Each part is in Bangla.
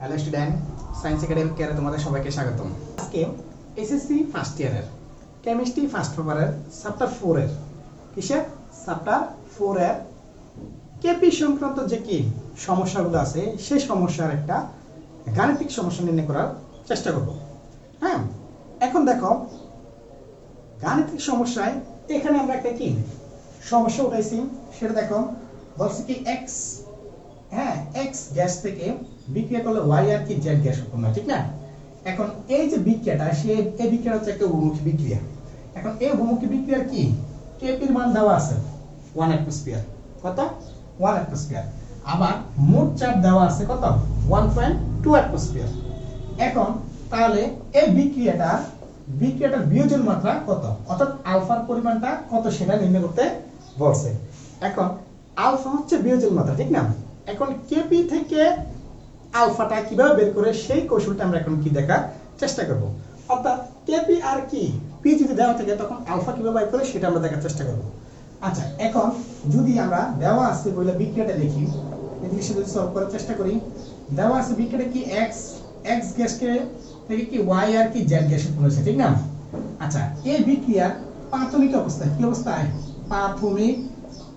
হ্যালো স্টুডেন্ট সায়েন্স একাডেমি কেয়ারে তোমাদের সবাইকে স্বাগতম। আজকে এসএসসি ফার্স্ট ইয়ারের কেমিস্ট্রি ফার্স্ট পেপারের চ্যাপ্টার ফোরের কিসের? চ্যাপ্টার ফোরের কেপি সংক্রান্ত যে কি সমস্যাগুলো আছে, সেই সমস্যার একটা গাণিতিক সমস্যা নির্ণয় করার চেষ্টা করব। হ্যাঁ? এখন দেখো, গাণিতিক সমস্যায় এখানে আমরা একটা কি সমস্যা উঠাইছি, সেটা দেখো, বলছি কি এক্স হ্যাঁ এক্স গ্যাস থেকে বিক্রিয়া করলে ওয়াই আর কি জেড গ্যাস উৎপন্ন ঠিক না? এখন এই যে বিক্রিয়াটা, সে, এই বিক্রিয়া হচ্ছে একটা বহুমুখী বিক্রিয়া। এখন এই বহুমুখী বিক্রিয়ার কি? কেপির মান দেওয়া আছে। ওয়ান অ্যাটমোস্ফিয়ার কত? ওয়ান অ্যাটমোস্ফিয়ার আবার মোট চাপ দেওয়া আছে কত? ওয়ান পয়েন্ট টু অ্যাটমোস্ফিয়ার এখন তাহলে এই বিক্রিয়াটা, বিক্রিয়াটার বিয়োজন মাত্রা কত? অর্থাৎ আলফার পরিমাণটা কত সেটা নির্ণয় করতে বলছে। এখন আলফা হচ্ছে বিয়োজন মাত্রা, ঠিক না? এখন কেপি থেকে আলফাটা কীভাবে বের করে, সেই কৌশলটা আমরা এখন কি দেখার চেষ্টা করব। অর্থাৎ কেপি আর কি? পি যদি দেওয়া থাকে, তখন আলফা কীভাবে বের করে, সেটা আমরা দেখার চেষ্টা করব। আচ্ছা এখন যদি আমরা দেওয়া আছে বলে বিক্রিয়াটা লিখি জিনিসটা যদি সলভ করার চেষ্টা করি, দেওয়া আছে বিক্রিয়াটা কি এক্স এক্স গ্যাসকে থেকে কি ওয়াই আর কি জেড গ্যাস হয়েছে ঠিক না? আচ্ছা এই বিক্রিয়ার প্রাথমিক অবস্থায়, কি অবস্থায়? প্রাথমিক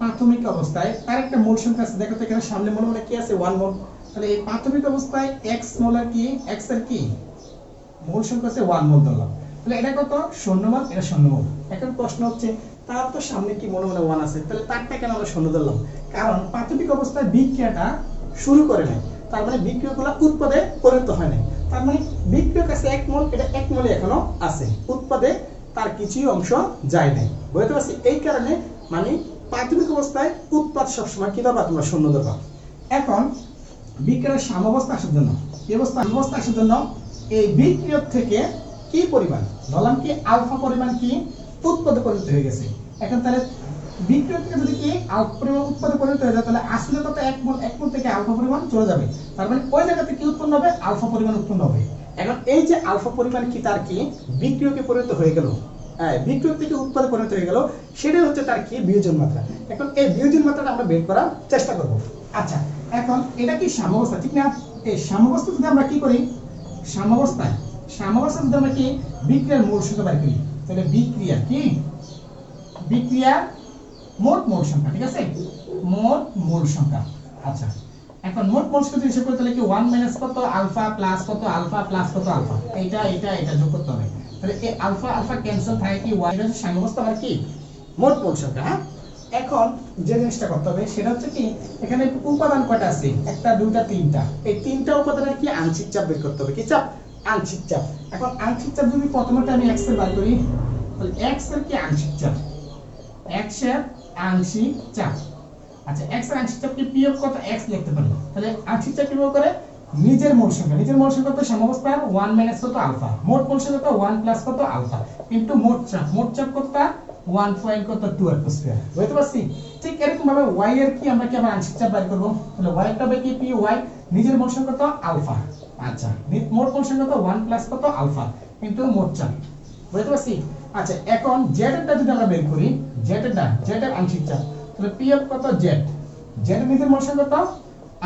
প্রাথমিক অবস্থায় তার একটা মোল সংখ্যা আছে, দেখো তো এখানে সামনে মনে মনে কি আছে? ওয়ান মোল তাহলে এই প্রাথমিক অবস্থায় এক্স মোল আর কি? এক্সের কি? মোল সংখ্যা আছে ওয়ান মোল ধরলাম। তাহলে এটা কত? শূন্য মোল এটা শূন্য মোল এখন প্রশ্ন হচ্ছে, তার তো সামনে কি মনে মনে ওয়ান আছে? তাহলে তারটা কেন আমরা শূন্য ধরলাম? কারণ প্রাথমিক অবস্থায় বিক্রিয়াটা শুরু করে নাই। তার মানে বিক্রিয়গুলো উৎপাদে পরিণত হয় নাই। তার মানে বিক্রিয়ক আছে এক মোল, এটা এক মোলে এখনও আছে। উৎপাদে তার কিছুই অংশ যায় নাই। বুঝতে পারছি? এই কারণে মানে প্রাথমিক অবস্থায় উৎপাদ সবসময় কি ধরবা তোমরা শূন্য ধরবা এখন বিক্রিয়ার সাম্যাবস্থা আসার জন্য, কি অবস্থা? আসার জন্য এই বিক্রিয়ক থেকে কি পরিমাণ? ধরলাম কি, আলফা পরিমাণ কি? উৎপাদে পরিণত হয়ে গেছে। এখন তাহলে বিক্রিয়ক থেকে যদি কি আলফা পরিমাণ উৎপাদে পরিণত হয়ে যায়, তাহলে আসলে কত এক মোল এক মোল থেকে আলফা পরিমাণ চলে যাবে। তার মানে ওই জায়গাতে কি উৎপন্ন হবে? আলফা পরিমাণ উৎপন্ন হবে। এখন এই যে আলফা পরিমাণ কি, তার কি? বিক্রিয়কে পরিণত হয়ে গেল। থেকে উৎপাদে পরিণত হয়ে গেল। সেটাই হচ্ছে তার কি? বিয়োজন মাত্রা। এখন এই বিয়োজন মাত্রাটা আমরা বের করার চেষ্টা করব। আচ্ছা এখন এটা কি সাম্যাবস্থা? ঠিক না? এই সাম্যাবস্থা যদি আমরা কি করি? সাম্যাবস্থায় সাম্যাবস্থা যদি আমরা কি? বিক্রিয়ার মোল সংখ্যা বের করি। তাহলে বিক্রিয়া কি? বিক্রিয়ার মোট মোল সংখ্যা, ঠিক আছে? মোট মোল সংখ্যা। আচ্ছা এখন মোট মোল সংখ্যা হিসাব করতে হলে কি 1 মাইনাস কত? আলফা প্লাস কত? আলফা প্লাস কত? আলফা এইটা এটা এটা যোগ করতে হবে। তাহলে এই আলফা আলফা ক্যান্সেল থাকে কি? এর সাম্যাবস্থা আর কি? মোট মোল হ্যাঁ? এখন যে জিনিসটা করতে হবে, সেটা হচ্ছে কি, এখানে উপাদান কয়টা আছে? একটা, দুইটা, তিনটা। এই তিনটা উপাদানের কি আংশিক চাপ বের করতে হবে? কি চাপ? আংশিক চাপ। এখন আংশিক চাপ যদি প্রথমটা আমি x এর বার করি, তাহলে x এর কি আংশিক চাপ? X এর আংশিক চাপ। আচ্ছা x এর আংশিক চাপ কি p অফ কত? X লিখতে পারি। তাহলে আংশিক চাপ কীভাবে করে? নিজের মোল সংখ্যা। নিজের মোল সংখ্যা তো সাম্যাবস্থার 1 মাইনাস কত? আলফা মোট মোল সংখ্যা তো 1 প্লাস কত? আলফা কিন্তু মোট চাপ মোট চাপ কত 1 পয়েন্ট কত? 2 অ্যাটমোস্ফিয়ার বুঝতে পারছি? ঠিক এরকম ভাবে y এর কি আমরা কি আবার আংশিক চাপ বের করব? তাহলে y এর হবে কি? p, y নিজের মোল সংখ্যা তো আলফা আচ্ছা মোট মোল সংখ্যা তো 1 প্লাস কত? আলফা কিন্তু মোট চাপ। বুঝতে পারছি? আচ্ছা এখন z এরটা যদি আমরা বের করি, z এরটা z এর আংশিক চাপ, তাহলে p অফ কত? z এর নিজের মোল সংখ্যা কত?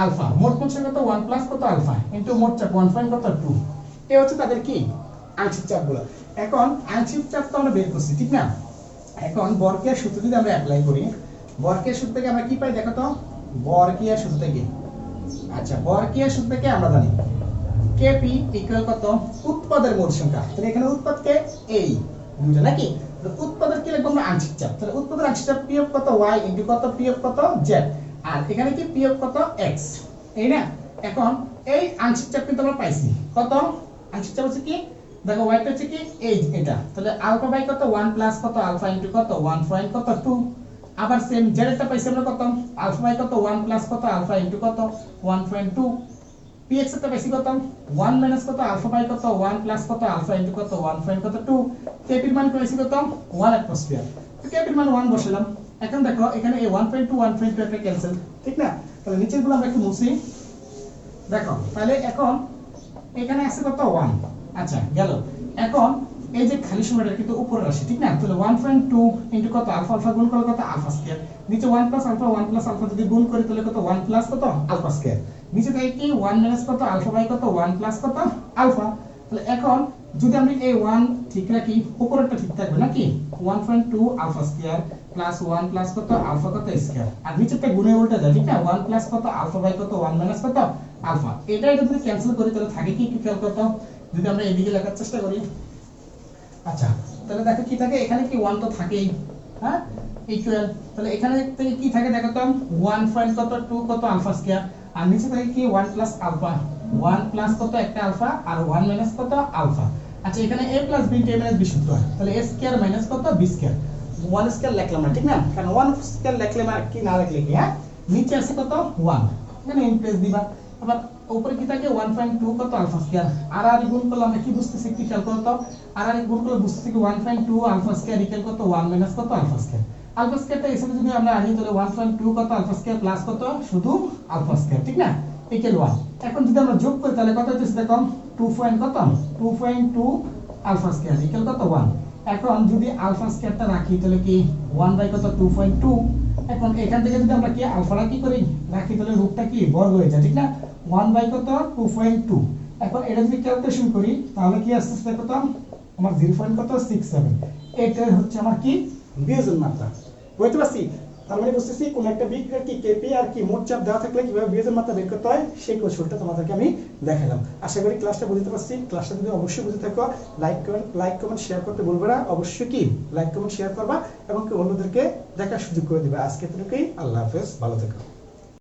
আলফা। মোট মোল সংখ্যা কত? 1 প্লাস কত? আলফা। ইনটু মোট চাপ 1 পয়েন্ট কত? 2 এই হচ্ছে তাদের কি? আংশিক চাপগুলো। এখন আংশিক চাপ তো আমরা বের করছি, ঠিক না? এখন বর্গের সূত্র যদি আমরা অ্যাপ্লাই করি বর্গের সূত্র থেকে আমরা কি পাই দেখো তো? বর্গীয় সূত্র থেকে। আচ্ছা বর্গীয় সূত্র থেকে আমরা জানি কেপি ইকুয়াল কত? উৎপাদের মোট সংখ্যা। তাহলে এখানে উৎপাদকে এই দুইটা নাকি? উৎপাদের কি লিখব আমরা? আংশিক চাপ। তাহলে উৎপাদের আংশিক চাপ পি অফ কত? Y ইনটু কত? পি অফ কত? Z আর এখানে কি পি অফ কত? X এই না? এখন এই আংশিক চাপ কিন্তু আমরা পাইছি। কত? আংশিক চাপ হচ্ছে কি? দেখো y টা হচ্ছে কি? এই এটা। তাহলে আলফা বাই কত? 1 প্লাস কত? আলফা ইনটু কত? 1 পয়েন্ট কত? 2 আবার সেম z টা পাইছি আমরা কত? আলফা বাই কত? 1 প্লাস কত? আলফা ইনটু কত? 1.2 px এর বেশি কত? 1 মাইনাস কত? আলফা বাই কত? 1 প্লাস কত? আলফা ইনটু কত? 1 পয়েন্ট কত? 2 কেপির মান বেশি কত? 1 অ্যাটমোস্ফিয়ার তো কেপির মান 1 বসালাম। এখন দেখো, এখানে এই 1.2 1.2 একটা ক্যান্সেল ঠিক না? তাহলে নিচেরগুলো আমরা একটু মুছি। দেখো, তাহলে এখন এখানে আছে কত? 1 আচ্ছা গেল। এখন এই যে খালি সময়টা কিন্তু উপরে রাশি, ঠিক না? তাহলে ওয়ান পয়েন্ট টু ইন্টু কত? আলফা আলফা গুণ করে কত? আলফা স্কোয়ার নিচে one plus alpha one plus alpha যদি গুণ করি, তাহলে কত? ওয়ান প্লাস কত? আলফা স্কোয়ার নিচে থাকে কি? ওয়ান মাইনাস কত? আলফা বাই কত? ওয়ান প্লাস কত? আলফা এখন যদি আমি এই ওয়ান ঠিক রাখি, উপরেরটা ঠিক থাকবে নাকি? One point two alpha square plus one plus কত? আলফা কত স্কোয়ার আর নিচেরটা গুণে উল্টে যায় ঠিক না? ওয়ান প্লাস কত? আলফা বাই কত? ওয়ান মাইনাস কত? আলফা এটা যদি ক্যান্সেল করি, তাহলে থাকে কি? একটু খেয়াল করতো। যদি আমরা এদিকে লেখার চেষ্টা করি। আচ্ছা তাহলে দেখো কি থাকে? এখানে কি ওয়ান তো থাকেই। হ্যাঁ? ইকুয়াল তাহলে এখানে থেকে কি থাকে দেখো তো? ওয়ান পয়েন্ট কত? টু কত? আলফা স্কোয়ার আর নিচে থাকে কি? One plus alpha one plus কত একটা আলফা আর ওয়ান মাইনাস কত আলফা? আচ্ছা এখানে A plus B A minus B সূত্র হয়। তাহলে এ স্কোয়ার মাইনাস কত? B square. ওয়ান স্কোয়ার লিখলাম না ঠিক না? কারণ ওয়ান স্কোয়ার লিখলে কি না লিখলে কি হ্যাঁ? নিচে আছে কত? ওয়ান। এখানে ইন প্লেস দিবা আবার উপরে কি থাকে? 1.2 কত আলফা স্কয়ার? আর আর গুণ করলে আমরা কি বুঝতেছি? একটু খেয়াল করো তো। আর আর গুণ করলে বুঝতেছি কি 1.2 আলফা স্কয়ার ইকুয়াল কত? 1 মাইনাস কত আলফা স্কয়ার? আলফা স্কয়ারটা এখানে যদি আমরা আনি তাহলে 1.2 কত আলফা স্কয়ার প্লাস কত? শুধু আলফা স্কয়ার ঠিক না? ইকুয়াল 1 এখন যদি আমরা যোগ করি, তাহলে কত হচ্ছে দেখো? 2 পয়েন্ট কত? 2.2 আলফা স্কয়ার ইকুয়াল কত? 1 এখন যদি আলফা স্কয়ারটা রাখি, তাহলে কি 1 বাই কত? 2.2 এখন এখান থেকে যদি আমরা কি আলফাটা কি করি? রাখি, তাহলে রূপটা কি? বর্গ হয়ে যায়, ঠিক না? 1 বাই কত? 2.2 এখন এটা যদি ক্যালকুলেশন করি, তাহলে কি আসছে আসছে কত আমার 0. কত? 67 এটা হচ্ছে আমার কি? বিয়োজন মাত্রা। বুঝতে পারছি? তার মানে বুঝতেছি, কোন একটা বিক্রিয়ার কি কেপি আর কি মোট চাপ দেওয়া থাকলে কীভাবে বিয়োজন মাত্রা বের করতে হয়, সেই কৌশলটা তোমাদেরকে আমি দেখালাম। আশা করি ক্লাসটা বুঝতে পারছি। ক্লাসটা যদি অবশ্যই বুঝে থাকো। Like comment like comment share করতে বলবে না। অবশ্যই কি? লাইক কমেন্ট শেয়ার করবা এবং অন্যদেরকে দেখার সুযোগ করে দিবে। আজকে এতটুকুই। আল্লাহ হাফেজ। ভালো থেকো।